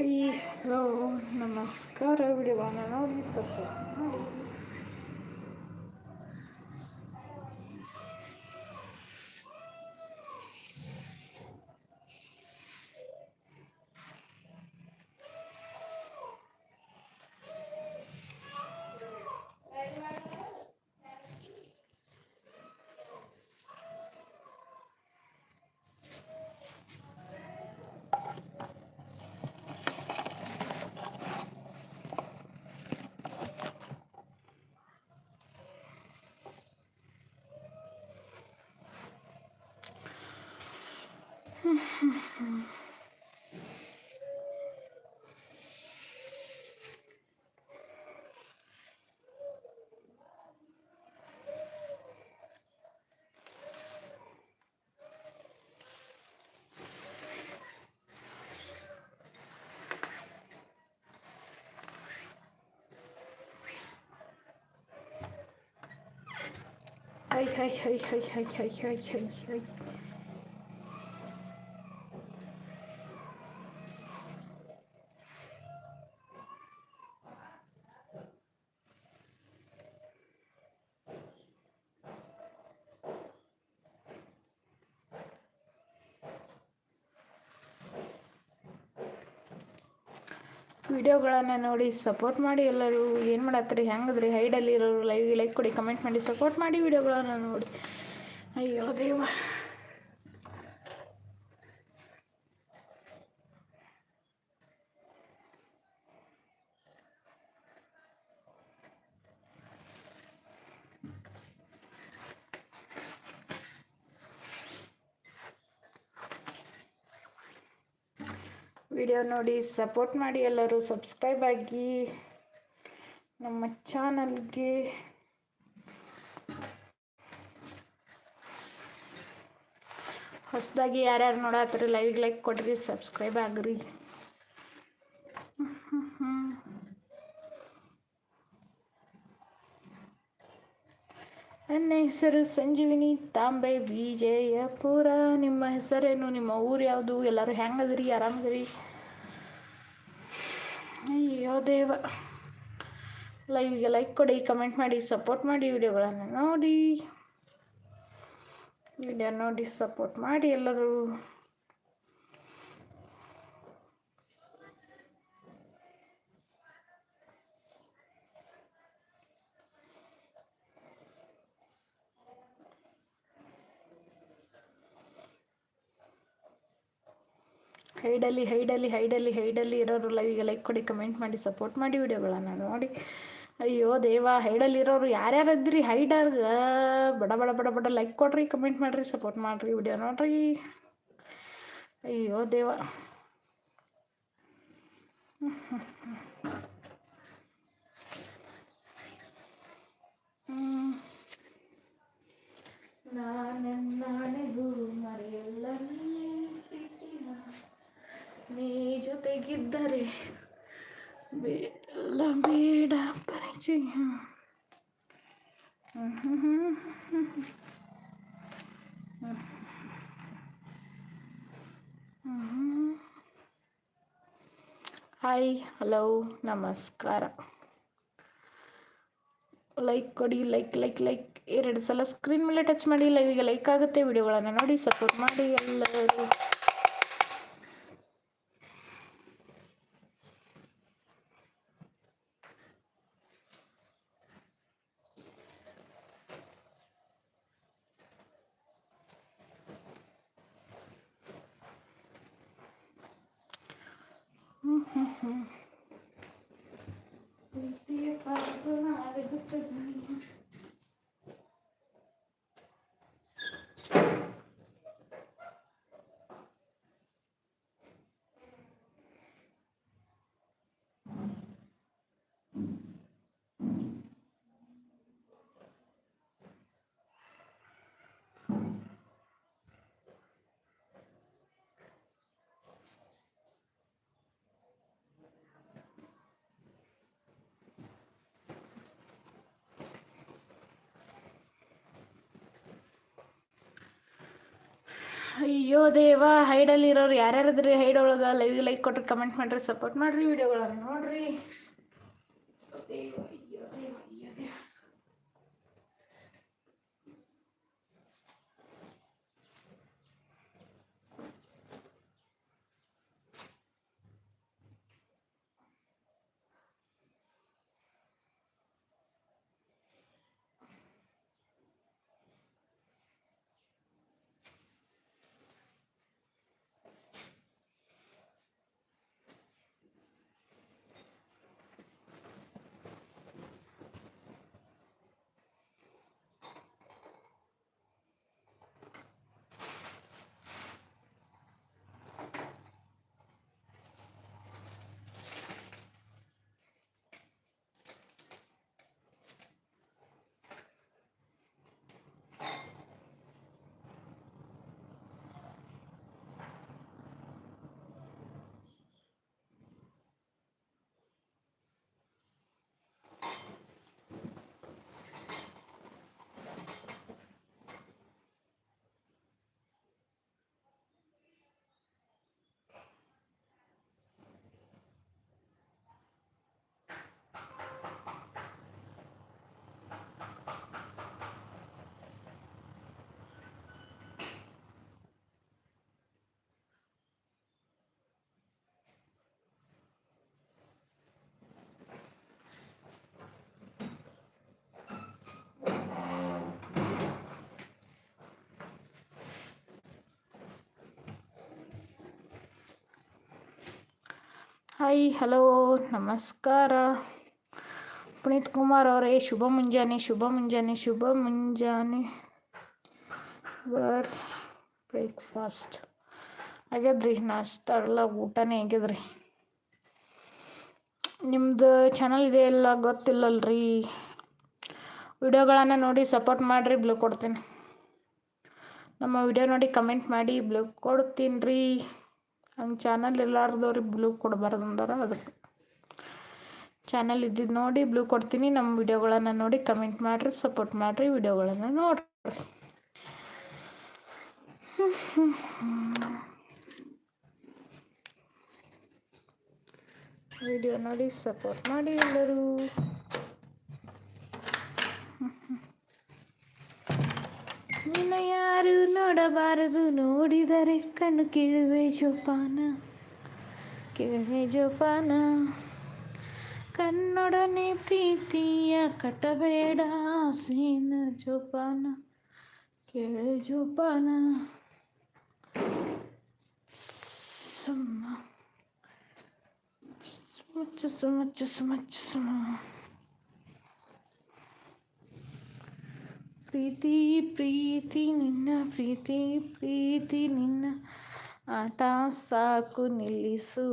ഹരി ഓം നമസ്കാരം ഇവിടെ വന്നു സത്യം はいはいはいはいはいはいはいはい。ವಿಡಿಯೋಗಳನ್ನು ನೋಡಿ ಸಪೋರ್ಟ್ ಮಾಡಿ ಎಲ್ಲರೂ. ಏನು ಮಾಡತ್ತೀರಿ? ಹೆಂಗದ್ರಿ? ಹೈಡಲ್ಲಿ ಇರೋರು ಲೈವ್ ಲೈಕ್ ಕೊಡಿ ಕಮೆಂಟ್ ಮಾಡಿ ಸಪೋರ್ಟ್ ಮಾಡಿ ವಿಡಿಯೋಗಳನ್ನು ನೋಡಿ. ಅಯ್ಯೋ ದೇವ. ವಿಡಿಯೋ ನೋಡಿ ಸಪೋರ್ಟ್ ಮಾಡಿ ಎಲ್ಲರೂ ಸಬ್ಸ್ಕ್ರೈಬ್ ಆಗಿ ನಮ್ಮ ಚಾನಲ್ಗೆ. ಹೊಸದಾಗಿ ಯಾರ್ಯಾರು ನೋಡತ್ತೀರಿ ಲೈವ್ ಲೈಕ್ ಕೊಡ್ರಿ ಸಬ್ಸ್ಕ್ರೈಬ್ ಆಗ್ರಿ. ನನ್ನ ಹೆಸರು ಸಂಜೀವಿನಿ, ತಾಂಬೆ ವಿಜಯಪುರ. ನಿಮ್ಮ ಹೆಸರೇನು? ನಿಮ್ಮ ಊರು ಯಾವುದು? ಎಲ್ಲರೂ ಹೆಂಗದ್ರಿ? ಆರಾಮದ್ರಿ? ಅಯ್ಯೋ ದೇವ. ಲೈವಿಗೆ ಲೈಕ್ ಕೊಡಿ ಕಮೆಂಟ್ ಮಾಡಿ ಸಪೋರ್ಟ್ ಮಾಡಿ ವಿಡಿಯೋಗಳನ್ನು ನೋಡಿ. ವಿಡಿಯೋ ನೋಡಿ ಸಪೋರ್ಟ್ ಮಾಡಿ ಎಲ್ಲರೂ. ಹೈಡಲ್ಲಿ ಹೈಡಲ್ಲಿ ಹೈಡಲ್ಲಿ ಹೈಡಲ್ಲಿ ಇರೋರು ಲೈವಿಗೆ ಲೈಕ್ ಕೊಡಿ ಕಮೆಂಟ್ ಮಾಡಿ ಸಪೋರ್ಟ್ ಮಾಡಿ ವಿಡಿಯೋಗಳನ್ನು ನೋಡಿ. ಅಯ್ಯೋ ದೇವ ಹೈಡಲ್ಲಿರೋರು ಯಾರ್ಯಾರು ಇದ್ರಿ? ಹೈಡರ್ಗೆ ಬಡ ಬಡ ಬಡ ಬಡ ಲೈಕ್ ಕೊಡ್ರಿ ಕಮೆಂಟ್ ಮಾಡಿರಿ ಸಪೋರ್ಟ್ ಮಾಡಿರಿ ವಿಡಿಯೋ ನೋಡ್ರಿ. ಅಯ್ಯೋ ದೇವ. ನಾನು ಮರೆಯಲ್ಲ ಜೊತೆಗಿದ್ದರೆ ಬೇಡ ಬೇಡ ಪರಿಚಯ. ಹಾಯ್ ಹಲೋ ನಮಸ್ಕಾರ. ಲೈಕ್ ಕೊಡಿ ಲೈಕ್ ಲೈಕ್ ಲೈಕ್ ಎರಡು ಸಲ ಸ್ಕ್ರೀನ್ ಮೇಲೆ ಟಚ್ ಮಾಡಿ ಲೈವಿಗೆ ಲೈಕ್ ಆಗುತ್ತೆ. ವಿಡಿಯೋಗಳನ್ನು ನೋಡಿ ಸಪೋರ್ಟ್ ಮಾಡಿ ಎಲ್ಲರೂ. পারব না আর হচ্ছে ಅಯ್ಯೋ ದೇವ ಹೈಡಲ್ಲಿರೋರು ಯಾರ್ಯಾರದ್ರಿ ಹೈಡ್ ಒಳಗೆ ಲೈವ್ ಲೈಕ್ ಕೊಟ್ರಿ ಕಮೆಂಟ್ ಮಾಡ್ರಿ ಸಪೋರ್ಟ್ ಮಾಡ್ರಿ ವಿಡಿಯೋಗಳನ್ನ ನೋಡ್ರಿ ದೇವ ಅಯ್ಯೋ ದೇವ ಅಯ್ಯೋ ದೇವ ಹಾಯ್, ಹಲೋ, ನಮಸ್ಕಾರ. ಪುನೀತ್ ಕುಮಾರ್ ಅವರೇ, ಶುಭ ಮುಂಜಾನೆ ಶುಭ ಮುಂಜಾನೆ ಶುಭ ಮುಂಜಾನೆ. ವರ್ ಬ್ರೇಕ್ಫಾಸ್ಟ್. ಆಗ್ಯದ್ರಿ ನಾಷ್ಟ ಎಲ್ಲ ಊಟನೇ ಆಗ್ಯದ್ರಿ ನಿಮ್ಮದು ಚಾನಲ್ ಇದೆ ಎಲ್ಲ ಗೊತ್ತಿಲ್ಲಲ್ರಿ? ವಿಡಿಯೋಗಳನ್ನು ನೋಡಿ ಸಪೋರ್ಟ್ ಮಾಡಿರಿ ಬ್ಲೂ ಕೊಡ್ತೀನಿ. ನಮ್ಮ ವಿಡಿಯೋ ನೋಡಿ ಕಮೆಂಟ್ ಮಾಡಿ ಬ್ಲೂ ಕೊಡ್ತೀನಿ ರೀ ಹಂಗೆ ಚಾನಲ್ ಇರ್ಲಾರ್ದವ್ರಿಗೆ ಬ್ಲೂ ಕೊಡಬಾರ್ದು ಅಂದಾರ ಅದಕ್ಕೆ ಚಾನಲ್ ಇದ್ದಿದ್ದು ನೋಡಿ ಬ್ಲೂ ಕೊಡ್ತೀನಿ ನಮ್ಮ ವಿಡಿಯೋಗಳನ್ನು ನೋಡಿ ಕಮೆಂಟ್ ಮಾಡಿರಿ ಸಪೋರ್ಟ್ ಮಾಡಿರಿ ವಿಡಿಯೋಗಳನ್ನು ನೋಡಿರಿ. ವಿಡಿಯೋ ನೋಡಿ ಸಪೋರ್ಟ್ ಮಾಡಿ ಎಲ್ಲರೂ. ನಿನ್ನ ಯಾರು ನೋಡಬಾರದು ನೋಡಿದರೆ ಕಣ್ಣು ಕೀಳುವೆ ಜೋಪಾನ ಕೀಳುವೆ ಜೋಪಾನ ಕನ್ನೊಡನೆ ಪ್ರೀತಿಯ ಕಟ್ಟಬೇಡ ಸೀನ ಜೋಪಾನ ಕೇಳೆ ಜೋಪಾನ ಸುಮ್ಮ ಸುಮಚ್ಚ ಸುಮಚ್ಚ ಸುಮಚ್ಚ ಸುಮ ಪ್ರೀತಿ ಪ್ರೀತಿ ನಿನ್ನ ಪ್ರೀತಿ ಪ್ರೀತಿ ನಿನ್ನ. ಆಟ ಸಾಕು ನಿಲ್ಲಿಸು.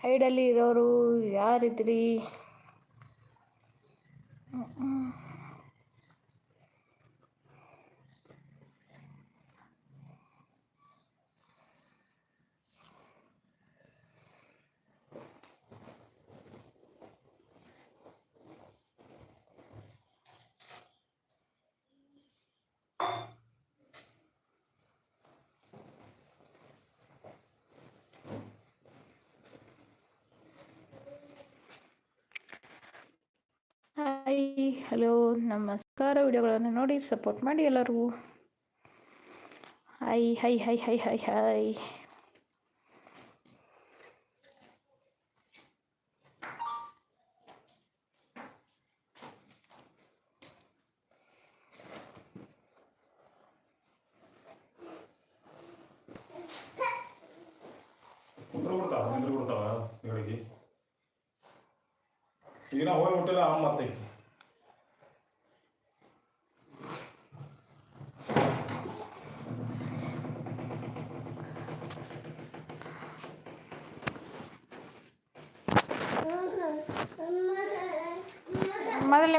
ಹೈಡಲ್ಲಿ ಇರೋರು ಯಾರಿದ್ರಿ? ಹಾಯ್ ಹಲೋ ನಮಸ್ಕಾರ. ವಿಡಿಯೋಗಳನ್ನು ನೋಡಿ ಸಪೋರ್ಟ್ ಮಾಡಿ ಎಲ್ಲರೂ. Hi hi hi hi hi hi ಉತ್ತರ ಕೊಡ್ತಾವ ನಿಂದ್ರ ಕೊಡ್ತಾವ ಇಗಳಿಗೆ ಈಗ ನಾವು ಹೋಗಿ ಮುಟ್ಟಿಲ್ಲ, ಅಮ್ಮ ಮತ್ತೆ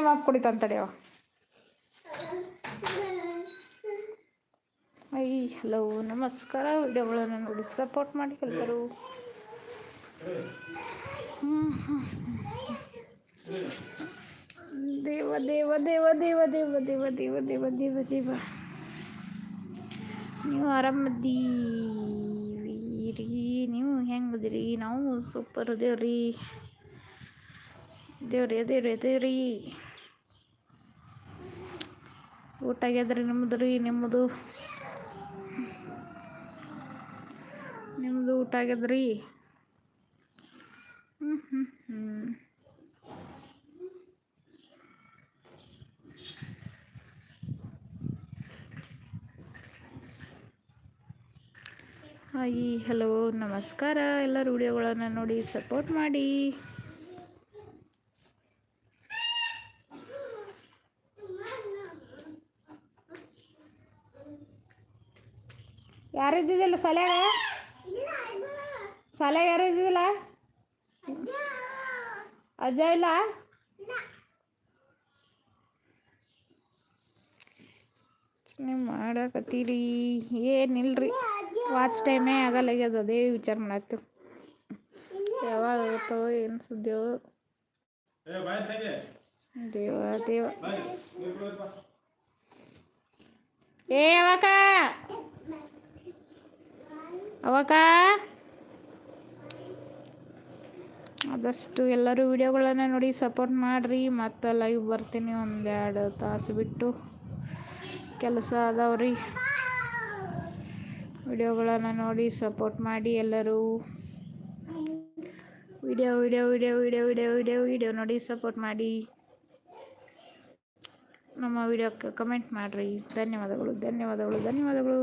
ಅಪ್ಪ ಕುಡಿತಾನೆ ತಡೆಯವ ಅಯ್ಯ ಹಲೋ, ನಮಸ್ಕಾರ. ವಿಡಿಯೋಗಳನ್ನು ನೋಡಿ ಸಪೋರ್ಟ್ ಮಾಡಿ ಎಲ್ಲರೂ. ದೇವ ದೇವ ದೇವ ದೇವ ದೇವ ದೇವ ದೇವ ದೇವ ದೇವ ದೇವ. ನೀವು ಆರಾಮದೀರಿ ನೀವು ಹೆಂಗದಿರಿ? ನಾವು ಸೂಪರ್ ಅದೇವ್ರಿ ದೇವ್ರಿ ಅದೇವ್ರಿ ಅದೇವ್ರಿ ಊಟ ಆಗ್ಯದ್ರಿ ನಿಮ್ಮದು ರೀ ನಿಮ್ಮದು ನಿಮ್ಮದು ಊಟ ಆಗ್ಯದ್ರಿ ಹ್ಞೂ ಹ್ಞೂ ಹ್ಞೂ ಹಾಯ್, ಹಲೋ, ನಮಸ್ಕಾರ. ಎಲ್ಲರೂ ವಿಡಿಯೋಗಳನ್ನು ನೋಡಿ ಸಪೋರ್ಟ್ ಮಾಡಿ. ಯಾರು ಇದ್ದಿದ್ದಿಲ್ಲ ಸಲ್ಯಾಗ? ಸಲ್ಯಾಗ ಯಾರು ಇದ್ದಿದ್ದಿಲ್ಲ? ಅಜ್ಜ ಇಲ್ಲ? ನೀವು ಮಾಡಕತ್ತೀರಿ? ಏನಿಲ್ರಿ? ವಾಚ್ ಟೈಮೇ ಆಗಲ್ಲಾಗ್ಯದ ಅದೇ ವಿಚಾರ ಮಾಡಾಕ್ತೀವಿ ಯಾವಾಗ ಆಗುತ್ತೋ, ಏನು ಸುದ್ದಿಯೋ. ದೇವ ದೇವ. ಏ ಅವಕ ಅವಕ ಆದಷ್ಟು ಎಲ್ಲರೂ ವಿಡಿಯೋಗಳನ್ನು ನೋಡಿ ಸಪೋರ್ಟ್ ಮಾಡಿರಿ, ಮತ್ತು ಲೈವ್ ಬರ್ತೀನಿ ಒಂದೆರಡು ತಾಸು ಬಿಟ್ಟು ಕೆಲಸ ಅದಾವ್ರಿ ವಿಡಿಯೋಗಳನ್ನು ನೋಡಿ ಸಪೋರ್ಟ್ ಮಾಡಿ ಎಲ್ಲರೂ. Video video video video video video video ನೋಡಿ ಸಪೋರ್ಟ್ ಮಾಡಿ. ನಮ್ಮ ವಿಡಿಯೋಕ್ಕೆ ಕಮೆಂಟ್ ಮಾಡಿರಿ. ಧನ್ಯವಾದಗಳು ಧನ್ಯವಾದಗಳು ಧನ್ಯವಾದಗಳು.